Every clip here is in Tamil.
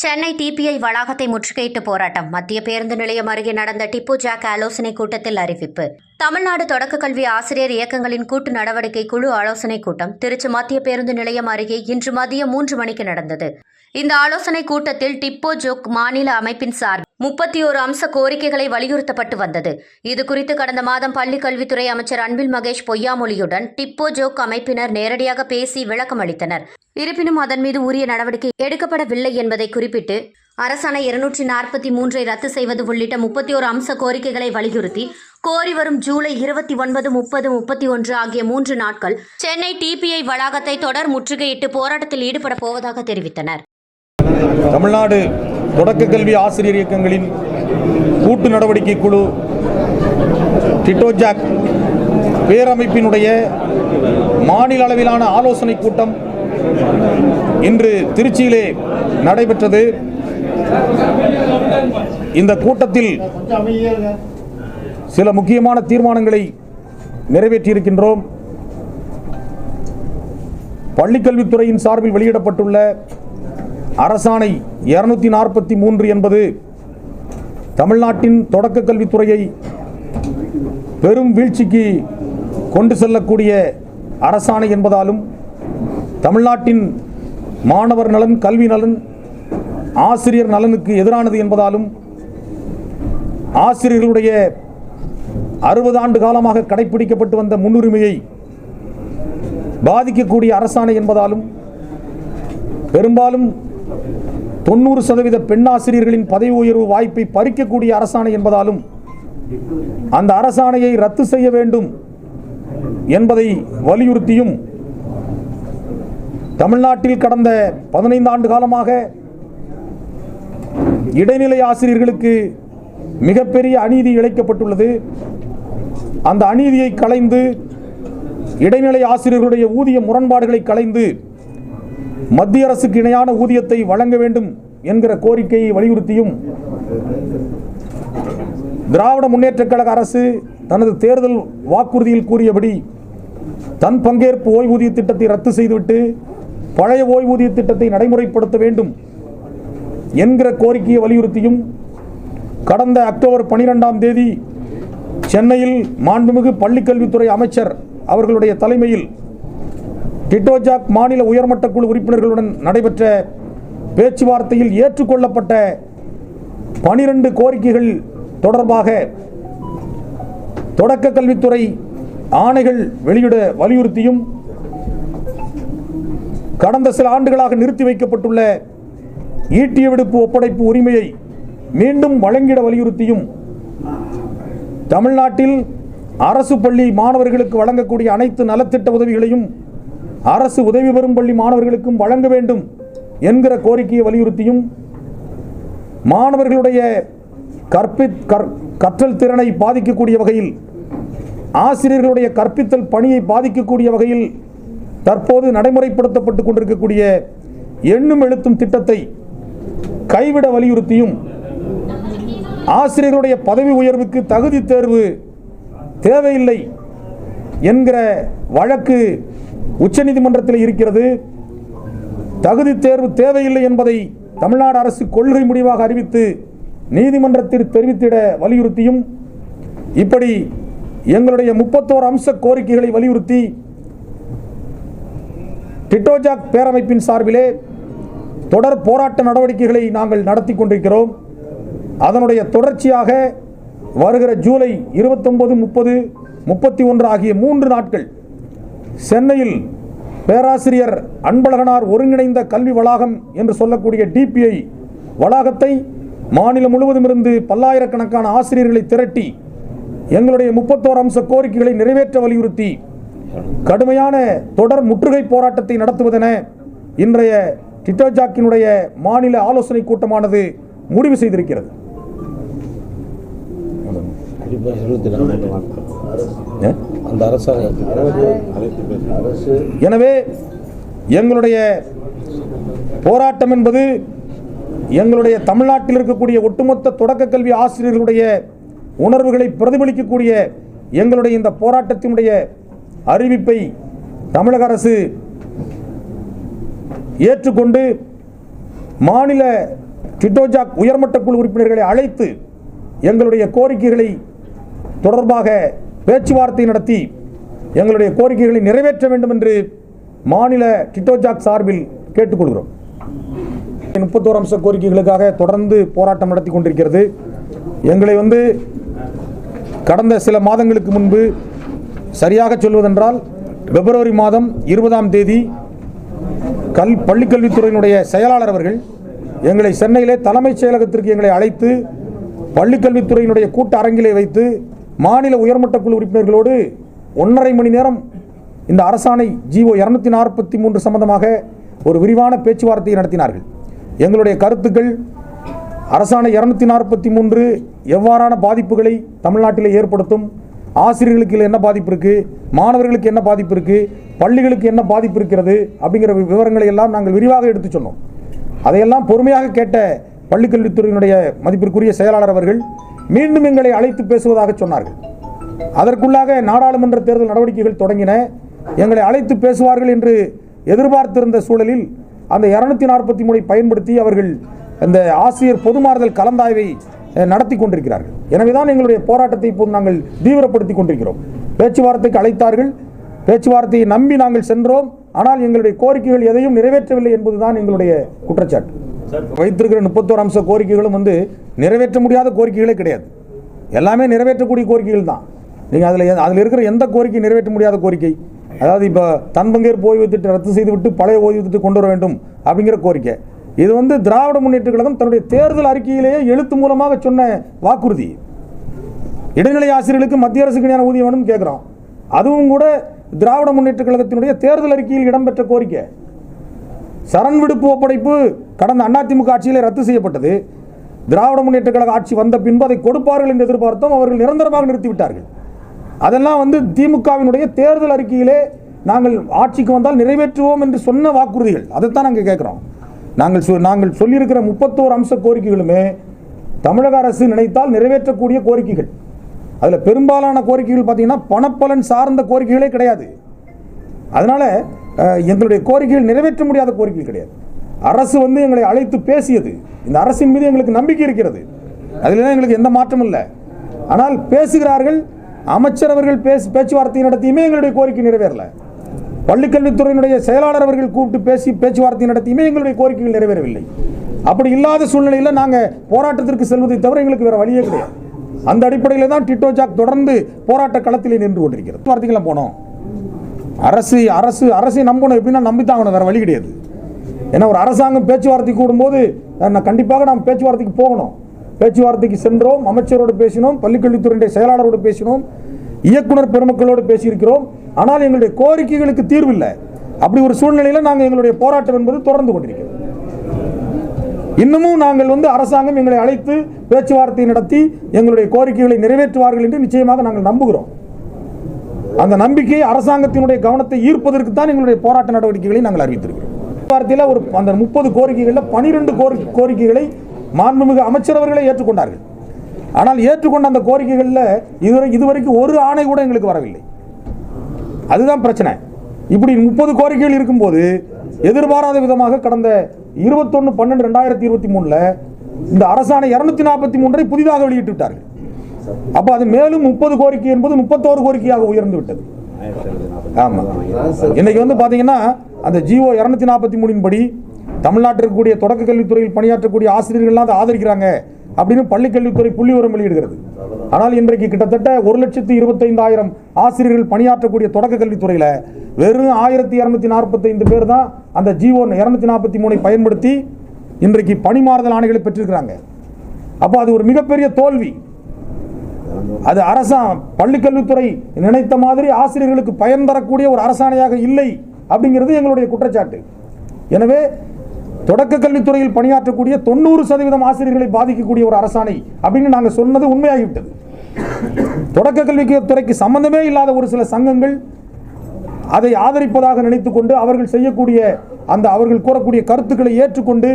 சென்னை டிபிஐ வளாகத்தை முற்றுகையிட்டு போராட்டம். மத்திய பேருந்து நிலையம் அருகே நடந்த டிப்பு ஜாக் ஆலோசனை கூட்டத்தில் அறிவிப்பு. தமிழ்நாடு தொடக்க கல்வி ஆசிரியர் இயக்கங்களின் கூட்டு நடவடிக்கை குழு ஆலோசனை கூட்டம். திருச்சி மத்திய பேருந்து நிலையம் அருகே இன்று மதியம் மூன்று மணிக்கு நடந்தது. இந்த ஆலோசனை கூட்டத்தில் டிப்போ ஜோக் மாநில அமைப்பின் சார்பில் முப்பத்தி ஒரு அம்ச கோரிக்கைகளை வலியுறுத்தப்பட்டு வந்தது. இது குறித்து கடந்த மாதம் பள்ளிக்கல்வித்துறை அமைச்சர் அன்பில் மகேஷ் பொய்யாமொழியுடன் டிப்போ ஜோக் அமைப்பினர் நேரடியாக பேசி விளக்கம் அளித்தனர். இருப்பினும் அதன் மீது உரிய நடவடிக்கை எடுக்கப்படவில்லை என்பதை குறிப்பிட்டு அரசாணை இருநூற்றி நாற்பத்தி மூன்றை ரத்து செய்வது உள்ளிட்ட முப்பத்தி ஒரு அம்ச கோரிக்கைகளை வலியுறுத்தி கோரி வரும் ஜூலை இருபத்தி ஒன்பது முப்பது முப்பத்தி ஒன்று ஆகிய மூன்று நாட்கள் சென்னை டிபிஐ வளாகத்தை தொடர் முற்றுகையிட்டு போராட்டத்தில் ஈடுபட போவதாக தெரிவித்தனர். தமிழ்நாடு தொடக்க கல்வி ஆசிரியர் இயக்கங்களின் கூட்டு நடவடிக்கை குழு டிட்டோஜாக் பேரமைப்பினுடைய மாநில அளவிலான ஆலோசனை கூட்டம் இன்று திருச்சியிலே நடைபெற்றது. இந்த கூட்டத்தில் சில முக்கியமான தீர்மானங்களை நிறைவேற்றியிருக்கின்றோம். பள்ளிக்கல்வித்துறையின் சார்பில் வெளியிடப்பட்டுள்ள அரசாணை இருநூத்தி நாற்பத்தி மூன்று என்பது தமிழ்நாட்டின் தொடக்க கல்வித்துறையை பெரும் வீழ்ச்சிக்கு கொண்டு செல்லக்கூடிய அரசாணை என்பதாலும் தமிழ்நாட்டின் மாணவர் நலன் கல்வி நலன் ஆசிரியர் நலனுக்கு எதிரானது என்பதாலும் ஆசிரியர்களுடைய அறுபது ஆண்டு காலமாக கடைபிடிக்கப்பட்டு வந்த முன்னுரிமையை பாதிக்கக்கூடிய அரசாணை என்பதாலும் பெரும்பாலும் தொண்ணூறு சதவீத பெண்ணாசிரியர்களின் பதவி உயர்வு வாய்ப்பை பறிக்கக்கூடிய அரசாணை என்பதாலும் அந்த அரசாணையை ரத்து செய்ய வேண்டும் என்பதை வலியுறுத்தியும் தமிழ்நாட்டில் கடந்த பதினைந்து ஆண்டு காலமாக இடைநிலை ஆசிரியர்களுக்கு மிகப்பெரிய அநீதி இழைக்கப்பட்டுள்ளது. அந்த அநீதியை களைந்து இடைநிலை ஆசிரியர்களுடைய ஊதிய முரண்பாடுகளை களைந்து மத்திய அரசுக்கு இணையான ஊதியத்தை வழங்க வேண்டும் என்கிற கோரிக்கையை வலியுறுத்தியும் திராவிட முன்னேற்றக் கழக அரசு தனது தேர்தல் வாக்குறுதியில் கூறியபடி தன் பங்கேற்பு ஓய்வூதிய திட்டத்தை ரத்து செய்துவிட்டு பழைய ஓய்வூதிய திட்டத்தை நடைமுறைப்படுத்த வேண்டும் என்கிற கோரிக்கையை வலியுறுத்தியும் கடந்த அக்டோபர் பனிரெண்டாம் தேதி சென்னையில் மாண்புமிகு பள்ளிக்கல்வித்துறை அமைச்சர் அவர்களுடைய தலைமையில் டிட்டோஜாக் மாநில உயர்மட்ட குழு உறுப்பினர்களுடன் நடைபெற்ற பேச்சுவார்த்தையில் ஏற்றுக்கொள்ளப்பட்ட பனிரெண்டு கோரிக்கைகள் தொடர்பாக தொடக்க கல்வித்துறை ஆணைகள் வெளியிட வலியுறுத்தியும் கடந்த சில ஆண்டுகளாக நிறுத்தி வைக்கப்பட்டுள்ள ஈட்டிய விடுப்பு ஒப்படைப்பு உரிமையை மீண்டும் வழங்கிட வலியுறுத்தியும் தமிழ்நாட்டில் அரசு பள்ளி மாணவர்களுக்கு வழங்கக்கூடிய அனைத்து நலத்திட்ட உதவிகளையும் அரசு உதவி பெறும் பள்ளி மாணவர்களுக்கும் வழங்க வேண்டும் என்கிற கோரிக்கையை வலியுறுத்தியும் மாணவர்களுடைய கற்பி கற்- கற்றல் திறனை பாதிக்கக்கூடிய வகையில் ஆசிரியர்களுடைய கற்பித்தல் பணியை பாதிக்கக்கூடிய வகையில் தற்போது நடைமுறைப்படுத்தப்பட்டு கொண்டிருக்கக்கூடிய எண்ணும் எழுத்தும் திட்டத்தை கைவிட வலியுறுத்தியும் ஆசிரியர்களுடைய பதவி உயர்வுக்கு தகுதி தேர்வு தேவையில்லை என்கிற வழக்கு உச்சநீதிமன்றத்தில் இருக்கிறது. தகுதி தேர்வு தேவையில்லை என்பதை தமிழ்நாடு அரசு கொள்கை முடிவாக அறிவித்து நீதிமன்றத்தில் தெரிவித்திட வலியுறுத்தியும் இப்படி எங்களுடைய முப்பத்தோரு அம்ச கோரிக்கைகளை வலியுறுத்தி டிட்டோஜாக் பேரமைப்பின் சார்பிலே தொடர் போராட்ட நடவடிக்கைகளை நாங்கள் நடத்தி கொண்டிருக்கிறோம். அதனுடைய தொடர்ச்சியாக வருகிற ஜூலை இருபத்தொன்பது முப்பது முப்பத்தி ஒன்று ஆகிய மூன்று நாட்கள் சென்னையில் பேராசிரியர் அன்பழகனார் ஒருங்கிணைந்த கல்வி வளாகம் என்று சொல்லக்கூடிய டிபிஐ வளாகத்தை மாநிலம் முழுவதும் இருந்து பல்லாயிரக்கணக்கான ஆசிரியர்களை திரட்டி எங்களுடைய முப்பத்தோரு அம்ச கோரிக்கைகளை நிறைவேற்ற வலியுறுத்தி கடுமையான தொடர் முற்றுகை போராட்டத்தை நடத்துவதென இன்றைய டிட்டோஜாக்கினுடைய மாநில ஆலோசனை கூட்டமானது முடிவு செய்திருக்கிறது கண்டிப்பாக? அந்த அரசு எனவே எங்களுடைய போராட்டம் என்பது எங்களுடைய தமிழ்நாட்டில் இருக்கக்கூடிய ஒட்டுமொத்த தொடக்க கல்வி ஆசிரியர்களுடைய உணர்வுகளை பிரதிபலிக்கக்கூடிய எங்களுடைய இந்த போராட்டத்தினுடைய அறிவிப்பை தமிழக அரசு ஏற்றுக்கொண்டு மாநில டிட்டோஜாக் உயர்மட்ட குழு உறுப்பினர்களை அழைத்து எங்களுடைய கோரிக்கைகளை தொடர்பாக பேச்சுவார்த்தை நடத்தி எங்களுடைய கோரிக்கைகளை நிறைவேற்ற வேண்டும் என்று மாநில டிட்டோஜாக் சார்பில் கேட்டுக்கொள்கிறோம். முப்பத்தோரு அம்ச கோரிக்கைகளுக்காக தொடர்ந்து போராட்டம் நடத்தி கொண்டிருக்கிறது. எங்களை வந்து கடந்த சில மாதங்களுக்கு முன்பு சரியாக சொல்வதென்றால் பிப்ரவரி மாதம் இருபதாம் தேதி கல் பள்ளிக்கல்வித்துறையினுடைய செயலாளர் அவர்கள் எங்களை சென்னையிலே தலைமைச் செயலகத்திற்கு எங்களை அழைத்து பள்ளிக்கல்வித்துறையினுடைய கூட்ட அரங்கிலே வைத்து மாநில உயர்மட்ட குழு உறுப்பினர்களோடு ஒன்றரை மணி நேரம் இந்த அரசாணை ஜிஓ இருநூத்தி நாற்பத்தி மூன்று சம்பந்தமாக ஒரு விரிவான பேச்சுவார்த்தையை நடத்தினார்கள். எங்களுடைய கருத்துக்கள் அரசாணை இரநூத்தி நாற்பத்தி மூன்று எவ்வாறான பாதிப்புகளை தமிழ்நாட்டில் ஏற்படுத்தும் ஆசிரியர்களுக்கு இல்லை என்ன பாதிப்பு இருக்குது மாணவர்களுக்கு என்ன பாதிப்பு இருக்குது பள்ளிகளுக்கு என்ன பாதிப்பு இருக்கிறது அப்படிங்கிற விவரங்களை எல்லாம் நாங்கள் விரிவாக எடுத்து சொன்னோம். அதையெல்லாம் பொறுமையாக கேட்ட பள்ளிக்கல்வித்துறையினுடைய மதிப்பிற்குரிய செயலாளர் அவர்கள் மீண்டும் எங்களை அழைத்து பேசுவதாக சொன்னார்கள். அதற்குள்ளாக நாடாளுமன்ற தேர்தல் நடவடிக்கைகள் தொடங்கின. எங்களை அழைத்து பேசுவார்கள் என்று எதிர்பார்த்திருந்த சூழலில் அந்த இருநூத்தி நாற்பத்தி மூணை பயன்படுத்தி அவர்கள் அந்த ஆசிரியர் பொதுமாறுதல் கலந்தாய்வை நடத்தி கொண்டிருக்கிறார்கள். எனவேதான் எங்களுடைய போராட்டத்தை இப்போது நாங்கள் தீவிரப்படுத்தி கொண்டிருக்கிறோம். பேச்சுவார்த்தைக்கு அழைத்தார்கள். பேச்சுவார்த்தையை நம்பி நாங்கள் சென்றோம். ஆனால் எங்களுடைய கோரிக்கைகள் எதையும் நிறைவேற்றவில்லை என்பதுதான் எங்களுடைய குற்றச்சாட்டு. வைத்திருக்கிற முப்பத்தோரு அம்ச கோரிக்கைகளும் வந்து நிறைவேற்ற முடியாத கோரிக்கைகளே கிடையாது. எல்லாமே நிறைவேற்றக்கூடிய கோரிக்கைகள் தான். நீங்கள் அதில் அதில் இருக்கிற எந்த கோரிக்கை நிறைவேற்ற முடியாத கோரிக்கை. அதாவது இப்போ தன் பங்கேற்பு ஓய்வு திட்டம் ரத்து செய்துவிட்டு பழைய ஓய்வு திட்டம் கொண்டு வர வேண்டும் அப்படிங்கிற கோரிக்கை. இது வந்து திராவிட முன்னேற்ற கழகம் தன்னுடைய தேர்தல் அறிக்கையிலேயே எழுத்து மூலமாக சொன்ன வாக்குறுதி. இடைநிலை ஆசிரியர்களுக்கு மத்திய அரசுக்கு இணையான ஊதியம் வேணும் கேட்குறோம் அதுவும் கூட திராவிட முன்னேற்ற கழகத்தினுடைய தேர்தல் அறிக்கையில் இடம்பெற்ற கோரிக்கை. சரண் விடுப்பு ஒப்படைப்பு கடந்த அதிமுக ஆட்சியிலே ரத்து செய்யப்பட்டது. திராவிட முன்னேற்ற கழக ஆட்சி வந்த பின்பு அதை கொடுப்பார்கள் என்று எதிர்பார்த்தோம். அவர்கள் நிரந்தரமாக நிறுத்திவிட்டார்கள். அதெல்லாம் வந்து திமுகவினுடைய தேர்தல் அறிக்கையிலே நாங்கள் ஆட்சிக்கு வந்தால் நிறைவேற்றுவோம் என்று சொன்ன வாக்குறுதிகள். அதைத்தான் நாங்கள் கேட்குறோம். நாங்கள் சொ- நாங்கள் சொல்லியிருக்கிற முப்பத்தோரு அம்ச கோரிக்கைகளுமே தமிழக அரசு நினைத்தால் நிறைவேற்றக்கூடிய கோரிக்கைகள். அதில் பெரும்பாலான கோரிக்கைகள் பார்த்தீங்கன்னா பணப்பலன் சார்ந்த கோரிக்கைகளே கிடையாது. அதனால் எங்களுடைய கோரிக்கைகள் நிறைவேற்ற முடியாத கோரிக்கை கிடையாது. அரசு வந்து எங்களை அழைத்து பேசியது. இந்த அரசின் மீது எங்களுக்கு நம்பிக்கை இருக்கிறது. அதில் எங்களுக்கு எந்த மாற்றமும் இல்லை. ஆனால் பேசுகிறார்கள் அமைச்சர் அவர்கள் பேசு பேச்சுவார்த்தை நடத்தியுமே எங்களுடைய கோரிக்கை நிறைவேறல. பள்ளிக்கல்வித்துறையினுடைய செயலாளர் அவர்கள் கூப்பிட்டு பேசி பேச்சுவார்த்தை நடத்தியுமே எங்களுடைய கோரிக்கைகள் நிறைவேறவில்லை. அப்படி இல்லாத சூழ்நிலையில் நாங்கள் போராட்டத்திற்கு செல்வதை தவிர எங்களுக்கு வேற வழியே கிடையாது. அந்த அடிப்படையில் தான் டிட்டோ ஜாக் தொடர்ந்து போராட்ட களத்திலே நின்று கொண்டிருக்கிறது. வார்த்தைகளை போனோம். அரசு அரசு அரசை நம்பணும். எப்படின்னா நம்பித்தான் ஆகணும். வேற வழி கிடையாது. ஏன்னா ஒரு அரசாங்கம் பேச்சுவார்த்தை கூடும்போது நான் கண்டிப்பாக நாம் பேச்சுவார்த்தைக்கு போகணும். பேச்சுவார்த்தைக்கு சென்றோம் அமைச்சரோடு பேசினோம் பள்ளிக்கல்வித்துறையுடைய செயலாளரோடு பேசினோம் இயக்குனர் பெருமக்களோடு பேசியிருக்கிறோம். ஆனால் எங்களுடைய கோரிக்கைகளுக்கு தீர்வு இல்லை அப்படி ஒரு சூழ்நிலையில் நாங்கள் எங்களுடைய போராட்டம் என்பது தொடர்ந்து கொண்டிருக்கிறோம் இன்னமும் நாங்கள் வந்து அரசாங்கம் எங்களை அழைத்து பேச்சுவார்த்தை நடத்தி எங்களுடைய கோரிக்கைகளை நிறைவேற்றுவார்கள் என்று நிச்சயமாக நாங்கள் நம்புகிறோம். அந்த நம்பிக்கை அரசாங்கத்தினுடைய கவனத்தை ஈர்ப்பதற்கு தான் எங்களுடைய போராட்ட நடவடிக்கைகளை நாங்கள் அறிவித்திருக்கிறோம். வார்த்தையில் ஒரு அந்த முப்பது கோரிக்கைகளில் பனிரெண்டு கோரிக்கைகளை மாண்புமிகு அமைச்சர் அவர்களே ஏற்றுக்கொண்டார்கள். ஆனால் ஏற்றுக்கொண்ட அந்த கோரிக்கைகளில் இதுவரை இதுவரைக்கும் ஒரு ஆணை கூட எங்களுக்கு வரவில்லை. அதுதான் பிரச்சனை. இப்படி முப்பது கோரிக்கைகள் இருக்கும்போது எதிர்பாராத விதமாக கடந்த இருபத்தொன்னு பன்னெண்டு ரெண்டாயிரத்தி இருபத்தி மூணுல இந்த அரசாணை இருநூத்தி நாற்பத்தி மூன்றை புதிதாக வெளியிட்டு விட்டார்கள். அப்போ அது மேலும் முப்பது கோரிக்கை என்பது முப்பத்தோரு கோரிக்கையாக உயர்ந்து விட்டது. ஆமா. இன்னைக்கு வந்து பாத்தீங்கன்னா அந்த ஜிஓ இருநூத்தி நாற்பத்தி மூணின் படி தமிழ்நாட்டில் இருக்கக்கூடிய தொடக்க கல்வித்துறையில் பணியாற்றக்கூடிய ஆசிரியர்கள்லாம் அதை ஆதரிக்கிறாங்க அப்படின்னு பள்ளிக்கல்வித்துறை புள்ளி உரம் வெளியிடுகிறது. ஆனால் இன்றைக்கு கிட்டத்தட்ட ஒரு லட்சத்து இருபத்தைந்தாயிரம் ஆசிரியர்கள் பணியாற்றக்கூடிய தொடக்க கல்வித்துறையில வெறும் ஆயிரத்தி இருநூத்தி நாற்பத்தைந்து பேர் தான் அந்த ஜிஓ இருநூத்தி நாற்பத்தி மூணை பயன்படுத்தி இன்றைக்கு பணிமாறுதல் ஆணைகளை பெற்றிருக்கிறாங்க. அப்போ அது ஒரு மிகப்பெரிய தோல்வி. அது அரசா பள்ளிக்கல்வித்துறை நினைத்த மாதிரி ஆசிரியர்களுக்கு பயன் தரக்கூடிய ஒரு அரசாணையாக இல்லை அப்படிங்கிறது எங்களுடைய குற்றச்சாட்டு. எனவே தொடக்க கல்வித்துறையில் பணியாற்றக்கூடிய தொண்ணூறு சதவீதம் ஆசிரியர்களை பாதிக்கக்கூடிய ஒரு அரசாணை அப்படின்னு நாங்கள் சொன்னது உண்மையாகிவிட்டது. தொடக்க கல்வித்துறைக்கு சம்பந்தமே இல்லாத ஒரு சில சங்கங்கள் அதை ஆதரிப்பதாக நினைத்துக்கொண்டு அவர்கள் செய்யக்கூடிய அந்த அவர்கள் கூறக்கூடிய கருத்துக்களை ஏற்றுக்கொண்டு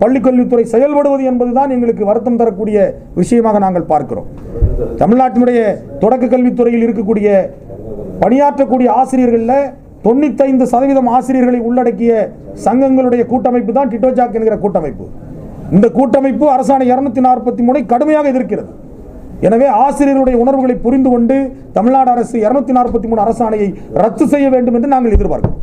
பள்ளிக்கல்வித்துறை செயல்படுவது என்பதுதான் எங்களுக்கு வருத்தம் தரக்கூடிய விஷயமாக நாங்கள் பார்க்கிறோம். தமிழ்நாட்டினுடைய தொடக்க கல்வித்துறையில் இருக்கக்கூடிய பணியாற்றக்கூடிய ஆசிரியர்களில் தொண்ணூத்தைந்து சதவீதம் ஆசிரியர்களை உள்ளடக்கிய சங்கங்களுடைய கூட்டமைப்பு தான் டிட்டோஜாக் என்கிற கூட்டமைப்பு. இந்த கூட்டமைப்பு அரசாணை இருநூத்தி நாற்பத்தி மூணை கடுமையாக எதிர்க்கிறது. எனவே ஆசிரியர்களுடைய உணர்வுகளை புரிந்து கொண்டு தமிழ்நாடு அரசு இருநூத்தி நாற்பத்தி மூணு அரசாணையை ரத்து செய்ய வேண்டும் என்று நாங்கள் எதிர்பார்க்கிறோம்.